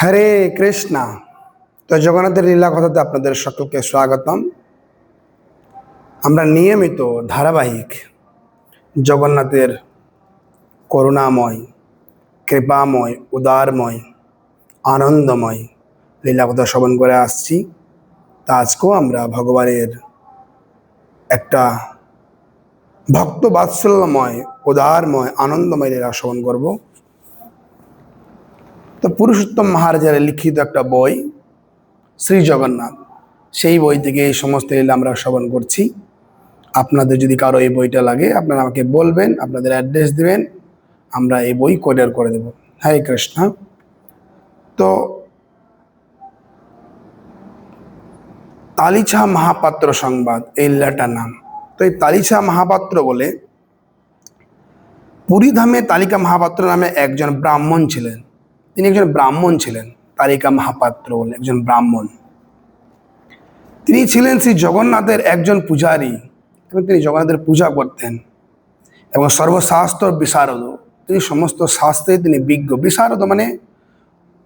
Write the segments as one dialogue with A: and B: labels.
A: হরে কৃষ্ণা। তো জগন্নাথের লীলা কথাতে আপনাদের সকলকে স্বাগতম। আমরা নিয়মিত ধারাবাহিক জগন্নাথের করুণাময়, কৃপাময়, উদারময়, আনন্দময় লীলা কথা শ্রবণ করে আসছি। তা আজকেও আমরা ভগবানের একটা ভক্ত বাৎসল্যময় উদারময়, আনন্দময় লীলা শ্রবণ করব। তো পুরুষোত্তম মহারাজের লিখিত একটা বই, শ্রী জগন্নাথ। সেই বই থেকে এই সমস্ত লীলা আমরা শ্রবণ করছি। আপনাদের যদি কারও এই বইটা লাগে, আপনারা আমাকে বলবেন, আপনাদের অ্যাড্রেস দেবেন, আমরা এই বই কোরিয়ার করে দেব। হরে কৃষ্ণ। তো তালিছা মহাপাত্র সংবাদ, এই লীলাটার নাম। তো এই তালিছা মহাপাত্র বলে, পুরীধামে তালিকা মহাপাত্র নামে একজন ব্রাহ্মণ ছিলেন। তিনি একজন ব্রাহ্মণ ছিলেন তারিকা মহাপাত্র একজন ব্রাহ্মণ। তিনি ছিলেন শ্রী জগন্নাথের একজন পূজারী এবং তিনি জগন্নাথের পূজা করতেন এবং সর্বশাস্ত্র বিশারদ। তিনি সমস্ত শাস্ত্রে তিনি বিজ্ঞ। বিশারদ মানে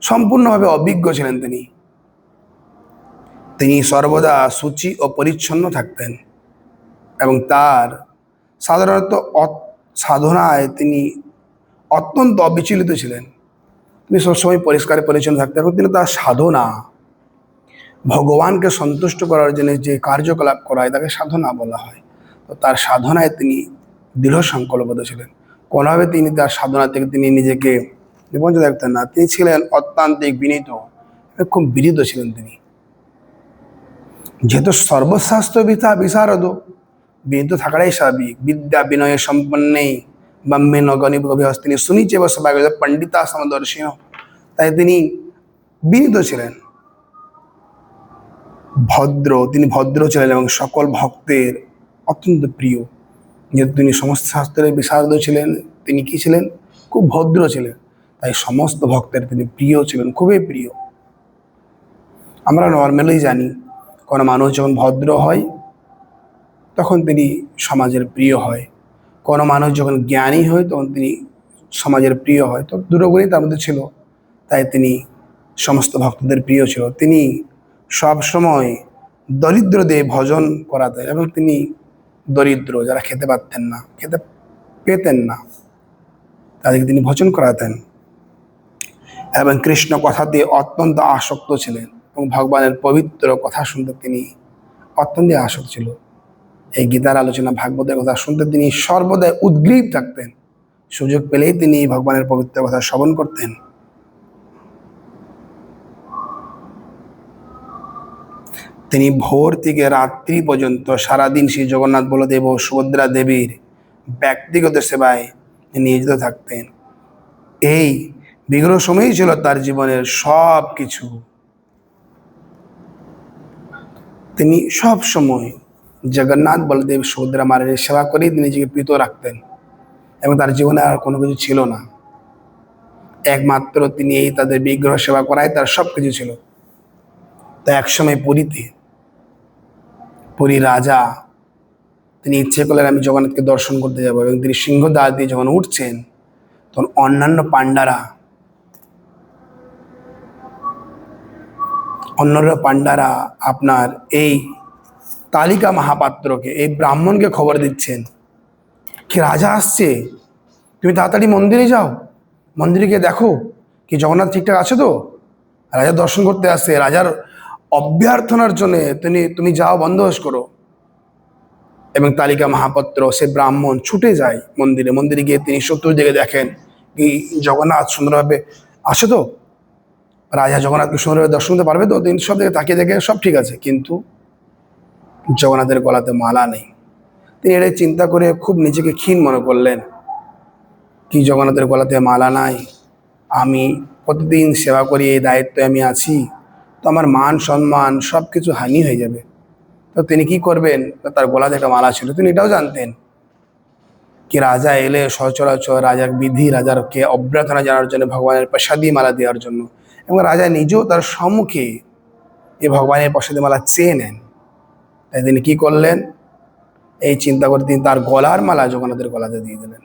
A: সম্পূর্ণভাবে অভিজ্ঞ ছিলেন তিনি। তিনি সর্বদা সূচি ও পরিচ্ছন্ন থাকতেন এবং তার সাধারণত সাধনায় তিনি অত্যন্ত অবিচলিত ছিলেন। তিনি সবসময় পরিষ্কার পরিচ্ছন্ন থাকতে এবং তিনি তার সাধনা। ভগবানকে সন্তুষ্ট করার জন্য যে কার্যকলাপ করা হয় তাকে সাধনা বলা হয়। তো তার সাধনায় তিনি দৃঢ় সংকল্পবদ্ধ ছিলেন। কোনোভাবে তিনি তার সাধনা থেকে তিনি নিজেকে নিবঞ্চিত রাখতেন না। তিনি ছিলেন অত্যান্তিক, বিনীত, খুব বিনীত ছিলেন তিনি। যেহেতু সর্বশাস্ত্র বিতা বিশারদ, বিনীত থাকাটাই স্বাভাবিক। বিদ্যা বিনয় সম্পন্নেই ব্রহ্মে নগণী অভিহস তিনি শুনিছে বা সবাই পণ্ডিতা সমদর্শী তাই তিনি বিনীত ছিলেন ভদ্র তিনি ভদ্র ছিলেন এবং সকল ভক্তের অত্যন্ত প্রিয় যেহেতু তিনি সমস্ত শাস্ত্রের বিশারদ ছিলেন তিনি কি ছিলেন খুব ভদ্র ছিলেন তাই সমস্ত ভক্তের তিনি প্রিয় ছিলেন খুবই প্রিয় আমরা নর্মালি জানি কোনো মানুষ যখন ভদ্র হয় তখন তিনি সমাজের প্রিয় হয় কোনো মানুষ যখন জ্ঞানী হয়, তখন তিনি সমাজের প্রিয় হয়। তো দুটো তার মধ্যে ছিল। তাই তিনি সমস্ত ভক্তদের প্রিয় ছিল। তিনি সব সময় দরিদ্রদের ভজন করাতেন এবং তিনি দরিদ্র, যারা খেতে পারতেন না, খেতে পেতেন না, তাদেরকে তিনি ভজন করাতেন। এবং কৃষ্ণ কথাতে অত্যন্ত আসক্ত ছিলেন এবং ভগবানের পবিত্র কথা শুনতে তিনি অত্যন্ত আসক্ত ছিল। এই গীতার আলোচনা ভাগবতের কথা শুনতে তিনি সর্বদাই উদ্গ্রীব থাকতেন। সুযোগ পেলেই তিনি ভগবানের পবিত্র কথা শ্রবণ করতেন। তিনি ভোর থেকে রাত্রি পর্যন্ত সারাদিন শ্রী জগন্নাথ বলদেব ও সুভদ্রা দেবীর ব্যক্তিগত সেবায় নিয়োজিত থাকতেন। এই বিগ্রহ সময়ই ছিল তার জীবনের সব কিছু তিনি সব সময় জগন্নাথ বলদেব সুভদ্রা মারের সেবা করেই তিনি নিজেকে প্রীত রাখতেন এবং তার জীবনে আর কোনো কিছু ছিল না। একমাত্র তিনি এই তাদের বিগ্রহ সেবা করাই তার সব কিছু ছিল। তো একসময় পুরীতে পুরী রাজা তিনি ইচ্ছে করলেন আমি জগন্নাথকে দর্শন করতে যাব এবং তিনি সিংহদ্বার দিয়ে যখন উঠছেন, তখন অন্যান্য পাণ্ডারা অন্যরা পাণ্ডারা আপনার এই তালিকা মহাপাত্রকে, এই ব্রাহ্মণকে খবর দিচ্ছেন। কি রাজা আসছে? তুমি তাড়াতাড়ি মন্দিরে যাও। মন্দিরে গিয়ে দেখো কি জগন্নাথ ঠিকঠাক আছে তো? রাজা দর্শন করতে আসছে রাজার অভ্যর্থনার জন্য তিনি, তুমি যাও, বন্দোবস্ত করো। এবং তালিকা মহাপাত্র, সে ব্রাহ্মণ ছুটে যায় মন্দিরে। মন্দিরে গিয়ে তিনি শত্রুর দিকে দেখেন কি জগন্নাথ সুন্দরভাবে আছে তো? রাজা জগন্নাথকে সুন্দরভাবে দর্শন করতে পারবে তো? তিনি সব দিকে তাকিয়ে দেখে সব ঠিক আছে। কিন্তু জগন্নাথের গলাতে মালা নেই। তিনি এটা চিন্তা করে খুব নিজেকে ক্ষীণ মনে করলেন, কি জগন্নাথের গলাতে মালা নাই? আমি প্রতিদিন সেবা করি, এই দায়িত্বে আমি আছি। তো আমার মান সম্মান সব কিছু হানি হয়ে যাবে। তো তিনি কি করবেন? তার গলাতে একটা মালা ছিল। তিনি এটাও জানতেন কি রাজা এলে সচরাচর রাজার বিধি রাজার কে অভ্যর্থনা জানার জন্য ভগবানের প্রসাদী মালা দেওয়ার জন্য। এবং রাজা নিজেও তার সম্মুখে এই ভগবানের প্রসাদী মালা চেয়ে নেন। তাই তিনি কি করলেন? এই চিন্তা করে তিনি তার গলার মালা জগন্নাথের গলাতে দিয়ে দিলেন।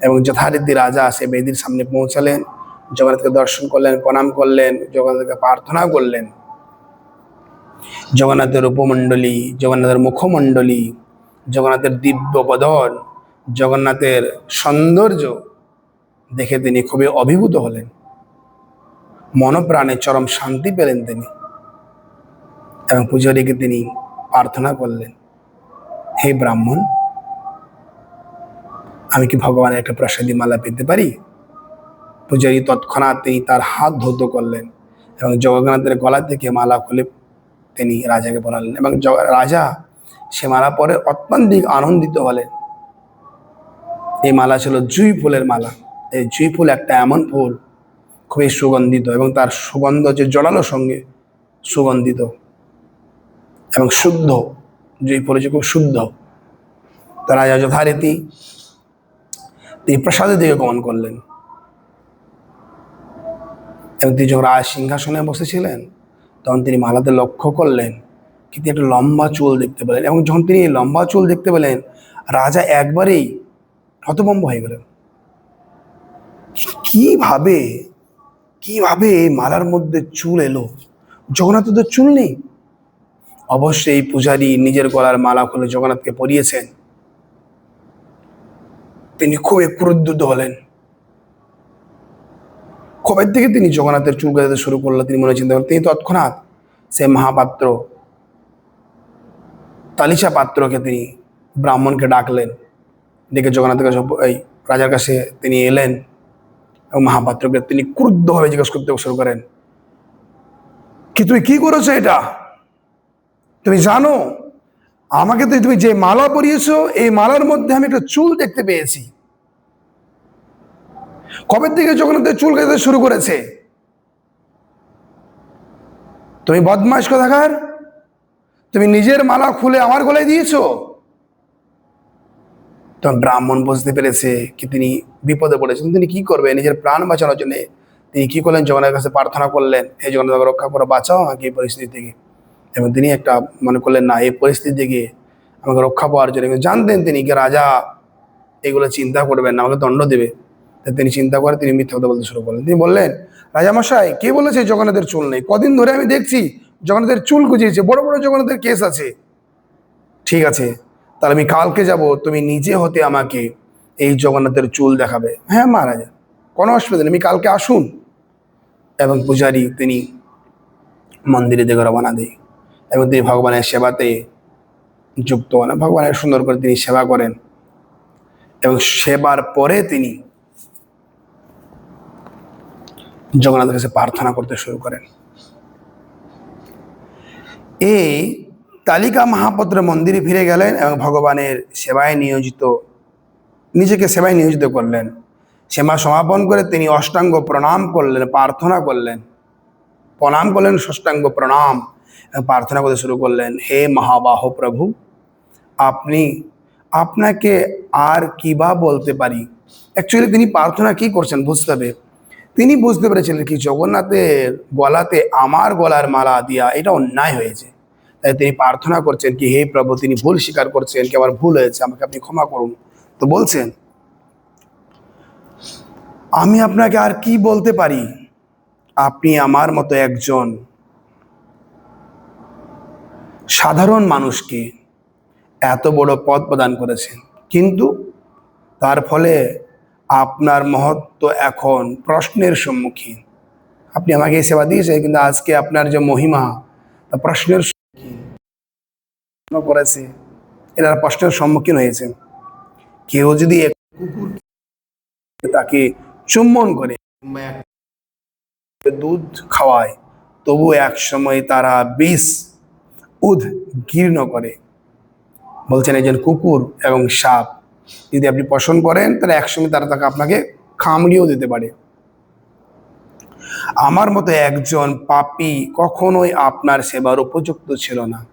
A: এবং যথারীতি রাজা সে বেদির সামনে পৌঁছালেন। জগন্নাথকে দর্শন করলেন, প্রণাম করলেন, জগন্নাথকে প্রার্থনা করলেন। জগন্নাথের উপমণ্ডলী, জগন্নাথের মুখমণ্ডলী, জগন্নাথের দিব্য বদন, জগন্নাথের সৌন্দর্য দেখে তিনি খুবই অভিভূত হলেন। মনপ্রাণে চরম শান্তি পেলেন তিনি। এবং পূজারীকে তিনি প্রার্থনা করলেন, হে ব্রাহ্মণ, আমি কি ভগবানের একটা প্রসাদী মালা পেতে পারি? পূজারী তিনি তার হাত ধৌত করলেন এবং জগন্নাথের গলা থেকে মালা খুলে তিনি রাজাকে পড়ালেন এবং রাজা সে মালা পরে অত্যন্তিক আনন্দিত হলেন। এই মালা ছিল জুই ফুলের মালা। এই জুই ফুল একটা এমন ফুল, খুবই সুগন্ধিত এবং তার সুগন্ধ যে জড়ালো সঙ্গে সুগন্ধিত। এবং শুদ্ধ ফুল হচ্ছে খুব শুদ্ধ। তো রাজা যথারীতি তিনি প্রসাদের দিকে গমন করলেন। এবং তিনি যখন রাজ সিংহাসনে বসেছিলেন, তখন তিনি মালাতে লক্ষ্য করলেন কি তিনি একটা লম্বা চুল দেখতে পেলেন। এবং যখন তিনি লম্বা চুল দেখতে পেলেন, রাজা একবারেই হতভম্ব হয়ে গেলেন। কীভাবে কীভাবে মালার মধ্যে চুল এলো? জগন্নাথের তো চুল নেই। অবশ্যই পূজারী নিজের গলার মালা খুলে জগন্নাথকে পরিয়েছেন। তিনি খুবই ক্রুদ্ধ হলেন। কবে থেকে তিনি জগন্নাথের চুল গাঁজাতে শুরু করল তিনি মনে চিন্তা করলেন তিনি তৎক্ষণাৎ সে মহাপাত্র তালিশা পাত্রকে তিনি ব্রাহ্মণকে ডাকলেন। ডেকে জগন্নাথের কাছে এই রাজার কাছে তিনি এলেন এবং মহাপাত্রকে তিনি ক্রুদ্ধভাবে জিজ্ঞেস করতে শুরু করেন। কি তুমি কি করেছ এটা? তুমি জানো, আমাকে তো তুমি যে মালা পরিয়েছো, এই মালার মধ্যে আমি একটা চুল দেখতে পেয়েছি। কবে থেকে জগন্নাথের চুল কাটতে শুরু করেছে? তুমি বদমাস কথাকার? তুমি নিজের মালা খুলে আমার গলায় দিয়েছ? তখন ব্রাহ্মণ বুঝতে পেরেছে কি তিনি বিপদে পড়েছেন। তিনি কি করবে? নিজের প্রাণ বাঁচানোর জন্য তিনি কি করলেন? জগন্নাথের কাছে প্রার্থনা করলেন এই জগন্নাথ রক্ষা করো, বাঁচাও আমাকে এই পরিস্থিতি থেকে। এবং তিনি একটা মনে করলেন না, এই পরিস্থিতি থেকে আমাকে রক্ষা পাওয়ার জন্য। জানতেন তিনি কি রাজা এগুলো চিন্তা করবেন না, আমাকে দণ্ড দেবে। তিনি চিন্তা করে তিনি মিথ্যা কথা বলতে শুরু করলেন। তিনি বললেন, রাজামশাই, কে বলেছে জগন্নাথের চুল নেই? কদিন ধরে আমি দেখছি জগন্নাথের চুল গুজিয়েছে, বড় বড় জগন্নাথের কেস আছে। ঠিক আছে, তাহলে আমি কালকে যাব, তুমি নিজে হতে আমাকে এই জগন্নাথের চুল দেখাবে। হ্যাঁ মহারাজা, কোনো অসুবিধা নেই, আমি কালকে আসুন। এবং পূজারী, তিনি মন্দিরে দিকে রবানা দেয়। এবং তিনি ভগবানের সেবাতে যুক্ত হন, ভগবানের সুন্দর করে তিনি সেবা করেন। এবং সেবার পরে তিনি জগন্নাথের কাছে প্রার্থনা করতে শুরু করেন। এই তালিকা মহাপত্র মন্দিরে ফিরে গেলেন এবং ভগবানের সেবায় নিয়োজিত, নিজেকে সেবায় নিয়োজিত করলেন। সেবা সমাপন করে তিনি অষ্টাঙ্গ প্রণাম করলেন, প্রার্থনা করলেন। প্রণাম করলেন ষষ্ঠাঙ্গ প্রণাম। প্রার্থনা করতে শুরু করলেন, হে মহাবাহ প্রভু, আপনি, আপনাকে আর কি বা বলতে পারি? অ্যাকচুয়ালি তিনি প্রার্থনা কি করছেন বুঝতে হবে। তিনি বুঝতে পেরেছিলেন কি জগন্নাথের গলাতে আমার গলার মালা দিয়া এটা অন্যায় হয়েছে। তাই তিনি প্রার্থনা করছেন কি, হে প্রভু, তিনি ভুল স্বীকার করছেন, কি আমার ভুল হয়েছে, আমাকে আপনি ক্ষমা করুন। তো বলছেন, আমি আপনাকে আর কি বলতে পারি? আপনি আমার মতো একজন সাধারণ মানুষকে এত বড় পদ প্রদান করেছেন। কিন্তু তার ফলে আপনার মহত্ব এখন প্রশ্নের সম্মুখীন। আপনি আমাকে এই সেবা দিয়েছেন, কিন্তু আজকে আপনার যে মহিমা, তা প্রশ্নের সম্মুখীন করেছে এরা প্রশ্নের সম্মুখীন হয়েছে। কেউ যদি তাকে চুম্বন করে, দুধ খাওয়ায়, তবু এক সময় তারা বিষ উদ্গীর্ণ করে। বলছেন একজন কুকুর এবং সাপ। যদি আপনি পছন্দ করেন, তাহলে একসঙ্গে তারা তাকে আপনাকে কামড়িয়েও দিতে পারে। আমার মতো একজন পাপী কখনোই আপনার সেবার উপযুক্ত ছিল না।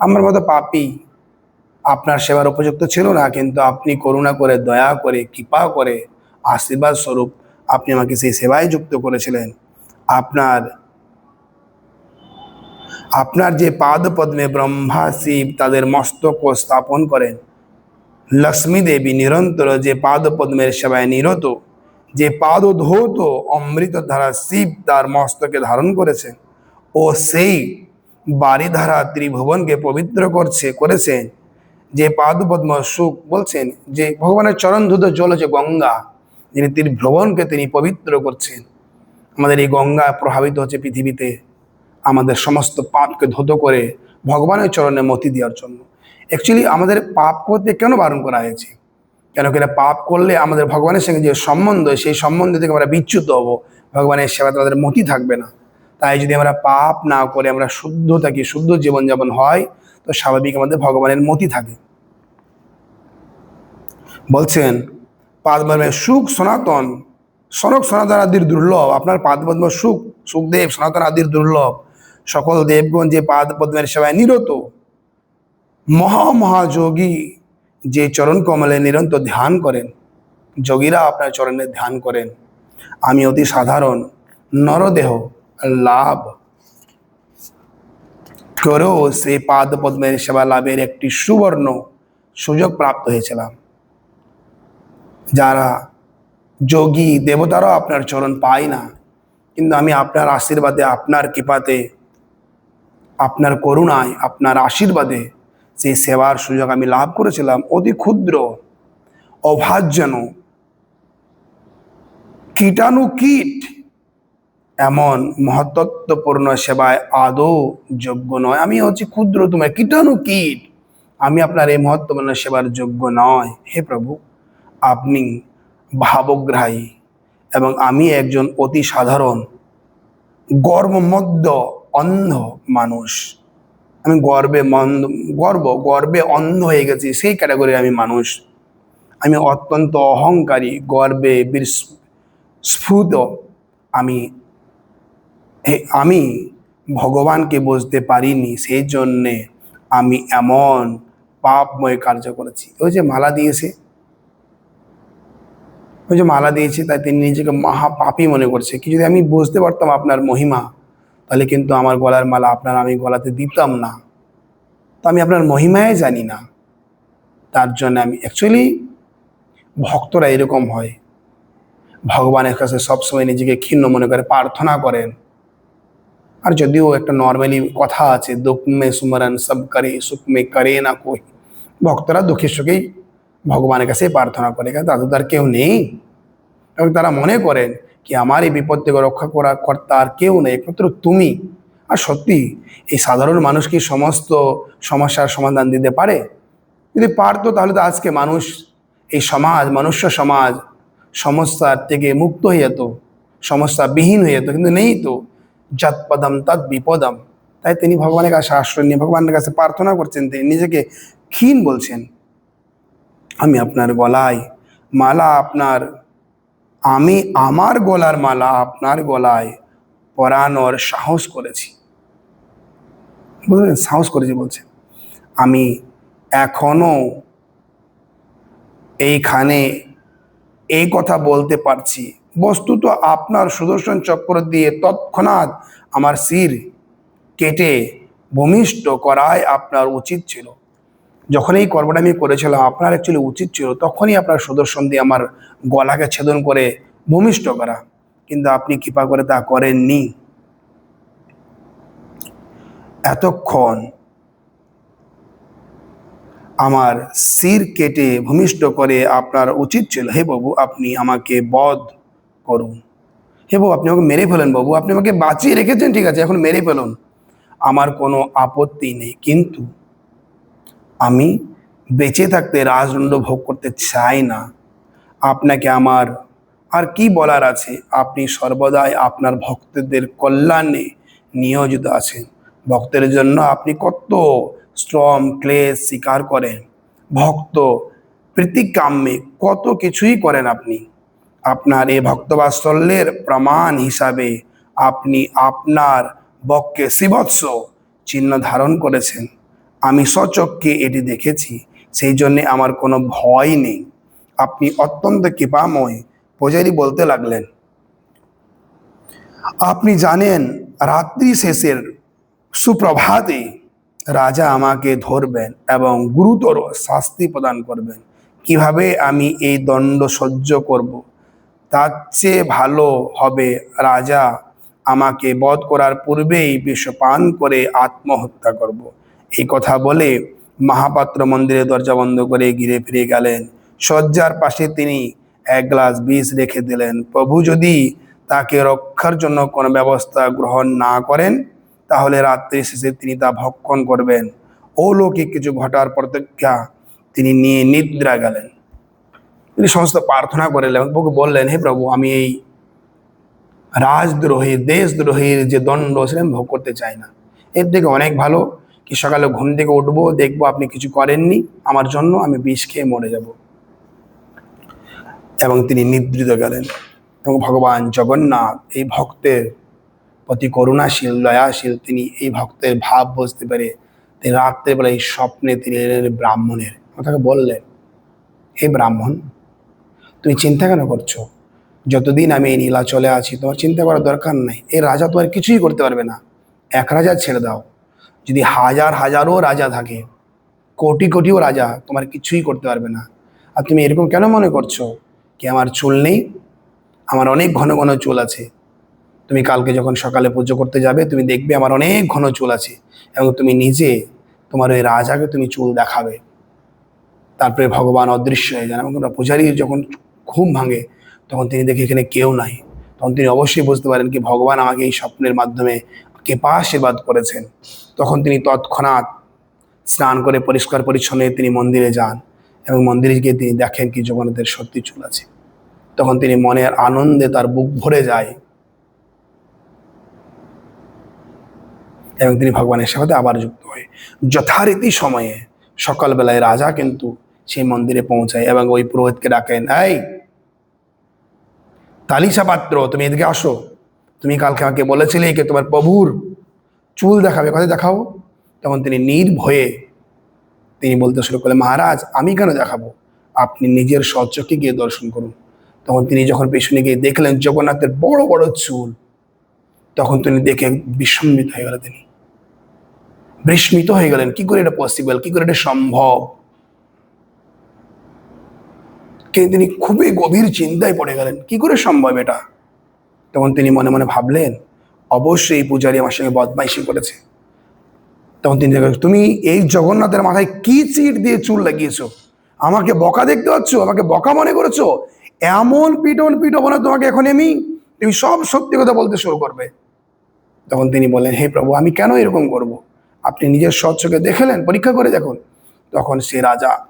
A: আমার মতো পাপী আপনার সেবার উপযুক্ত ছিল না, কিন্তু আপনি করুণা করে, দয়া করে, কৃপা করে, আশীর্বাদ স্বরূপ আপনি আমাকে সেই সেবায় যুক্ত করেছিলেন। আপনার আপনার যে পাদপদ্মে ব্রহ্মা শিব তাদের মস্তক স্থাপন করেন। লক্ষ্মী দেবী নিরন্তর যে পাদপদ্মের সেবায় নিরত, যে পাদ ধৌত অমৃত ধারা শিব তার মস্তকে ধারণ করেছেন ও সেই বাড়িধারা ত্রিভুবনকে পবিত্র করছে, করেছেন। যে পাদপদ্ম সুখ বলছেন, যে ভগবানের চরণ ধুত জল হচ্ছে গঙ্গা, যিনি ত্রিভুবনকে তিনি পবিত্র করছেন। আমাদের এই গঙ্গা প্রভাবিত হচ্ছে পৃথিবীতে। আমাদের সমস্ত পাপকে ধুত করে ভগবানের চরণে মতি দেওয়ার জন্য। অ্যাকচুয়ালি আমাদের পাপ করতে কেন বারণ করা হয়েছে? কেন কি না পাপ করলে আমাদের ভগবানের সঙ্গে যে সম্বন্ধ, সেই সম্বন্ধ থেকে আমরা বিচ্যুত হব? ভগবানের সেবাতে আমাদের মতি থাকবে না। তাই যদি আমরা পাপ না করে আমরা শুদ্ধ থাকি, শুদ্ধ জীবনযাপন হয়, তো স্বাভাবিক আমাদের ভগবানের মতি থাকে। বলছেন পাদপদ্মে সুখ সনাতন, সনক সনাতন আদির দুর্লভ। আপনার পাদপদ্ম সুখ, সুখদেব সনাতন আদির দুর্লভ। সকল দেবগণ যে পাদ পদ্মের সেবায় নিরত মহা মহাযোগী যে চরণ কমলে নিরন্তর ধ্যান করেন। যোগীরা আপনার চরণে ধ্যান করেন। আমি অতি সাধারণ, নরদেহ লাভ করেও সেই পাদ পদ্মের সেবা লাভের একটি সুবর্ণ সুযোগ প্রাপ্ত হয়েছিলাম। যারা যোগী দেবতারাও আপনার চরণ পায় না, কিন্তু আমি আপনার আশীর্বাদে, আপনার কৃপাতে আপনার করুণায়, আপনার আশীর্বাদে সেই সেবার সুযোগ আমি লাভ করেছিলাম। অতি ক্ষুদ্র, অভাজ্যন, কীটাণু কীট এমন মহত্বপূর্ণ সেবায় আদৌ যোগ্য নয়। আমি হচ্ছি ক্ষুদ্র তোমার কীটাণু কীট, আমি আপনার এই মহত্বপূর্ণ সেবার যোগ্য নয়। হে প্রভু, আপনি ভাবগ্রাহী এবং আমি একজন অতি সাধারণ গর্বমধ্য অন্ধ মানুষ। আমি গর্বে মন্দ, গর্ব, গর্বে অন্ধ হয়ে গেছি, সেই ক্যাটাগরির আমি মানুষ। আমি অত্যন্ত অহংকারী, গর্বে স্ফুত আমি আমি ভগবানকে বুঝতে পারিনি, সেই জন্যে আমি এমন পাপময় কার্য করেছি। ওই যে মালা দিয়েছে। ওই যে মালা দিয়েছে, তাই তিনি নিজেকে মহা পাপী মনে করছে। কি যদি আমি বুঝতে পারতাম আপনার মহিমা তাহলে কিন্তু আমার গলার মালা আপনার আমি গলাতে দিতাম না। তো আমি আপনার মহিমায় জানি না। তার জন্য আমি অ্যাকচুয়ালি ভক্তরা এরকম হয়। ভগবানের কাছে সবসময় নিজেকে ক্ষীণ মনে করে, প্রার্থনা করেন। আর যদিও একটা নর্মালি কথা আছে দুঃখ মে সুমরণ সব করে সুখ মে করে না কই ভক্তরা দুঃখে সুখেই ভগবানের কাছে প্রার্থনা করে। তাদের তো আর কেউ নেই। এবং তারা মনে করেন কি আমার এই বিপদ থেকে রক্ষা করা কর্তা আর কেউ নেই, একমাত্র তুমি। আর সত্যি, এই সাধারণ মানুষ কি সমস্ত সমস্যার সমাধান দিতে পারে? যদি পারতো তাহলে তো আজকে মানুষ, এই সমাজ, মনুষ্য সমাজ, সমস্যার থেকে মুক্ত হয়ে যেত সমস্যা বিহীন হয়ে যেত, কিন্তু নেই তো। যৎ পদম, তৎ বিপদম। তাই তিনি ভগবানের কাছে আশ্রয় নিয়ে, ভগবানের কাছে প্রার্থনা করছেন, তিনি নিজেকে ক্ষীণ বলছেন। আমি আপনার গলায় মালা আপনার আমি আমার গলার মালা আপনার গলায় পরানোর সাহস করেছি। বুঝলেন? সাহস করেছি বলছেন। আমি এখনও এইখানে এই কথা বলতে পারছি। বস্তুত আপনার সুদর্শন চক্র দিয়ে তৎক্ষণাৎ আমার শির কেটে ভূমিষ্ঠ করাই আপনার উচিত ছিল। যখন এই কর্মটা আমি করেছিলাম, আপনার অ্যাকচুয়ালি উচিত ছিল, তখনই আপনার সুদর্শন দিয়ে আমার গলাকে ছেদন করে ভূমিষ্ঠ করা। কিন্তু আপনি কৃপা করে তা করেননি। এতক্ষণ আমার শির কেটে ভূমিষ্ঠ করে আপনার উচিত ছিল, হে বাবু আপনি আমাকে বধ করুন। হে বাবু আপনি আমাকে মেরে ফেলেন বাবু আপনি আমাকে বাঁচিয়ে রেখেছেন, ঠিক আছে, এখন মেরে ফেলুন। আমার কোনো আপত্তি নেই, কিন্তু আমি বেঁচে থাকতে রাজদণ্ড ভোগ করতে চাই না। আপনাকে আমার আর কি বলার আছে? আপনি সর্বদাই আপনার ভক্তদের কল্যাণে নিয়োজিত আছেন। ভক্তের জন্য আপনি কত শ্রম, ক্লেশ স্বীকার করেন। ভক্ত প্রীতিকাম্যে কত কিছুই করেন আপনি। আপনার এই ভক্তবাৎসল্যের প্রমাণ হিসাবে আপনি আপনার বক্ষে শিবৎস চিহ্ন ধারণ করেছেন। আমি সচক্ষে এটি দেখেছি, সেই জন্যে আমার কোনো ভয় নেই। আপনি অত্যন্ত কৃপাময় পূজারি বলতে লাগলেন। আপনি জানেন, রাত্রি শেষের সুপ্রভাতে রাজা আমাকে ধরবেন এবং গুরুতর শাস্তি প্রদান করবেন। কীভাবে আমি এই দণ্ড সহ্য করব? তার চেয়ে ভালো হবে রাজা আমাকে বধ করার পূর্বেই বিষপান করে আত্মহত্যা করব। এই কথা বলে মহাপাত্র মন্দিরের দরজা বন্ধ করে ঘিরে ফিরে গেলেন। শয্যার পাশে তিনি এক গ্লাস বিষ রেখে দিলেন, প্রভু, যদি তাকে রক্ষার জন্য কোনো ব্যবস্থা গ্রহণ না করেন, তাহলে রাত্রি শেষে তিনি তা ভক্ষণ করবেন। অলৌকিক কিছু ঘটার প্রতীক্ষা তিনি নিয়ে নিদ্রা গেলেন। তিনি সমস্ত প্রার্থনা করলেন প্রভু, বললেন, হে প্রভু, আমি এই রাজদ্রোহী, দেশদ্রোহীর যে দণ্ড, সেটা আমি ভোগ করতে চাই না। এর থেকে অনেক ভালো কি সকালে ঘুম থেকে উঠবো, দেখব আপনি কিছু করেননি, আমার জন্য আমি বিষ খেয়ে মরে যাব। এবং তিনি নিদ্রিত গেলেন। এবং ভগবান জগন্নাথ, এই ভক্তের প্রতি করুণাশীল, দয়াশীল, তিনি এই ভক্তের ভাব বুঝতে পেরে তিনি রাত্রেবেলা এই স্বপ্নে তিনি এলেন ব্রাহ্মণের। তাকে বললেন, হে ব্রাহ্মণ, তুমি চিন্তা কেন করছ? যতদিন আমি এই নীলাচলে আছি, তোমার চিন্তা করার দরকার নাই। এই রাজা তোমার কিছুই করতে পারবে না। এক রাজা ছেড়ে দাও। যদি হাজার হাজারও রাজা থাকে, কোটি কোটিও রাজা তোমার কিছুই করতে পারবে না। আর তুমি এরকম কেন মনে করছ কি আমার চুল নেই? আমার অনেক ঘন ঘন চুল আছে। তুমি কালকে যখন সকালে পুজো করতে যাবে, তুমি দেখবে আমার অনেক ঘন চুল আছে এবং তুমি নিজে তোমার ওই রাজাকে তুমি চুল দেখাবে। তারপরে ভগবান অদৃশ্য হয়ে যান এবং পূজারী যখন ঘুম ভাঙে, তখন তিনি দেখে এখানে কেউ নাই। তখন তিনি অবশ্যই বুঝতে পারেন কি ভগবান আমাকে এই স্বপ্নের মাধ্যমে কৃপা আশীর্বাদ করেছেন। তখন তিনি তৎক্ষণাৎ স্নান করে পরিষ্কার পরিচ্ছন্ন তিনি মন্দিরে যান এবং মন্দিরে গিয়ে তিনি দেখেন কি জগন্নাথের সত্যি চুল আছে। তখন তিনি মনের আনন্দে তার বুক ভরে যায় এবং তিনি ভগবানের সাথে আবার যুক্ত হয় যথারীতি সময়ে সকালবেলায় রাজা কিন্তু সেই মন্দিরে পৌঁছায় এবং ওই পুরোহিতকে ডাকেন, এই, তালিসা পাত্র, তুমি এদিকে আসো। তুমি কালকে আমাকে বলেছিলে কি তোমার প্রভুর চুল দেখাবে, কথা দেখাও। তখন তিনি নির্ভয়ে তিনি বলতে শুরু করলেন, মহারাজ, আমি কেন দেখাবো? আপনি নিজের সচক্ষে গিয়ে দর্শন করুন। তখন তিনি যখন পেছনে গিয়ে দেখলেন জগন্নাথের বড় বড় চুল, তখন তিনি দেখে বিস্মিত হয়ে গেলেন তিনি। বিস্মিত হয়ে গেলেন, কি করে এটা পসিবল কি করে এটা সম্ভব? তিনি খুবই গভীর চিন্তায় পড়ে গেলেন, কি করে সম্ভব এটা? তখন তিনি মনে মনে ভাবলেন, অবশ্যই এই পূজারি আমার সঙ্গে বদমাইশি করেছে। তখন তিনি তুমি এই জগন্নাথের মাথায় কি চিট দিয়ে চুল লাগিয়েছো? আমাকে বকা দেখতে পাচ্ছ? আমাকে বকা মনে করেছ? এমন পিটন পিটব না তোমাকে এখন আমি, তুমি সব সত্যি কথা বলতে শুরু করবে। তখন তিনি বললেন, হে প্রভু, আমি কেন এরকম করব। আপনি নিজের স্বচ্ছকে দেখলেন পরীক্ষা করে দেখুন। তখন সে রাজা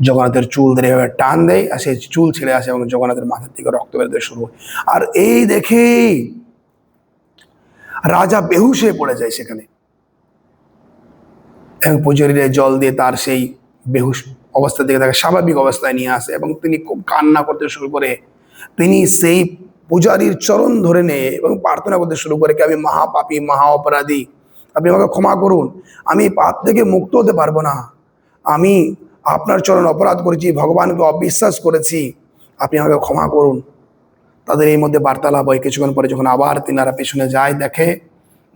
A: জগন্নাথের চুল ধরে এভাবে টান দেয় আর সেই চুল ছেড়ে আসে এবং জগন্নাথের মাথার থেকে রক্ত বেরোতে শুরু হয়। আর এই দেখেই রাজা বেহুশ হয়ে পড়ে যায় সেখানে। এবং পূজারীরা জল দিয়ে তার সেই বেহুশ অবস্থা থেকে তাকে স্বাভাবিক অবস্থায় নিয়ে আসে এবং তিনি খুব কান্না করতে শুরু করে। তিনি সেই পূজারীর চরণ ধরে নেয় এবং প্রার্থনা করতে শুরু করে কি, আমি মহাপাপী, মহা অপরাধী, আপনি আমাকে ক্ষমা করুন। আমি পাপ থেকে মুক্ত হতে পারব না। আমি আপনার চরণ অপরাধ করেছি, ভগবানকে অবিশ্বাস করেছি, আপনি আমাকে ক্ষমা করুন। তাদের এই মধ্যে বার্তালাপ হয়। কিছুক্ষণ পরে যখন আবার তিনারা পেছনে যায়, দেখে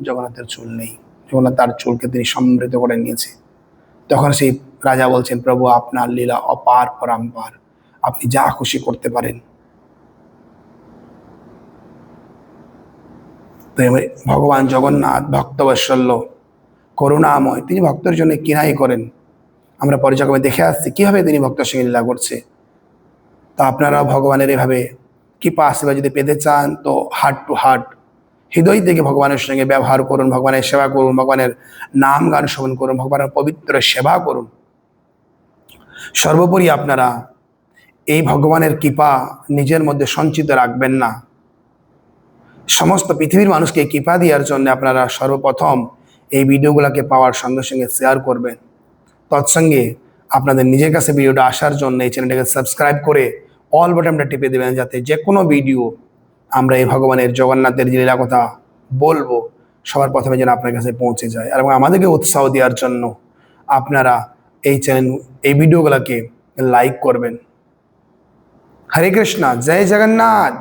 A: জগন্নাথের চুল নেই। জগন্নাথ তার চুলকে তিনি সমৃদ্ধ করে নিয়েছে। তখন সেই রাজা বলছেন, প্রভু, আপনার লীলা অপার পরাম্পার। আপনি যা খুশি করতে পারেন। ভগবান জগন্নাথ ভক্তবৎসল্য করুণাময়, তিনি ভক্তের জন্য কিনাই করেন। আমরা পর্যায়ক্রমে দেখে আসছি, কীভাবে তিনি ভক্ত সঙ্গে লীলা করছে? তো আপনারা ভগবানের এভাবে কৃপা আশীর্বাদ যদি পেতে চান, তো হার্ট টু হার্ট হৃদয় থেকে ভগবানের সঙ্গে ব্যবহার করুন, ভগবানের সেবা করুন, ভগবানের নাম গান শ্রবণ করুন, ভগবানের পবিত্র সেবা করুন। সর্বোপরি আপনারা এই ভগবানের কৃপা নিজের মধ্যে সঞ্চিত রাখবেন না। সমস্ত পৃথিবীর মানুষকে কৃপা দেওয়ার জন্য আপনারা সর্বপ্রথম এই ভিডিওগুলোকে পাওয়ার সঙ্গে সঙ্গে শেয়ার করবেন। তৎসঙ্গে আপনাদের নিজের কাছে ভিডিওটা আসার জন্য এই চ্যানেলটাকে সাবস্ক্রাইব করে অল বাটনটা টিপে দেবেন যাতে যে কোনো ভিডিও আমরা এই ভগবানের জগন্নাথের লীলা কথা বলব, সবার প্রথমে যেন আপনার কাছে পৌঁছে যায়। এবং আমাদেরকে উৎসাহ দেওয়ার জন্য আপনারা এই চ্যানেল, এই ভিডিওগুলোকে লাইক করবেন। হরে কৃষ্ণা, জয় জগন্নাথ!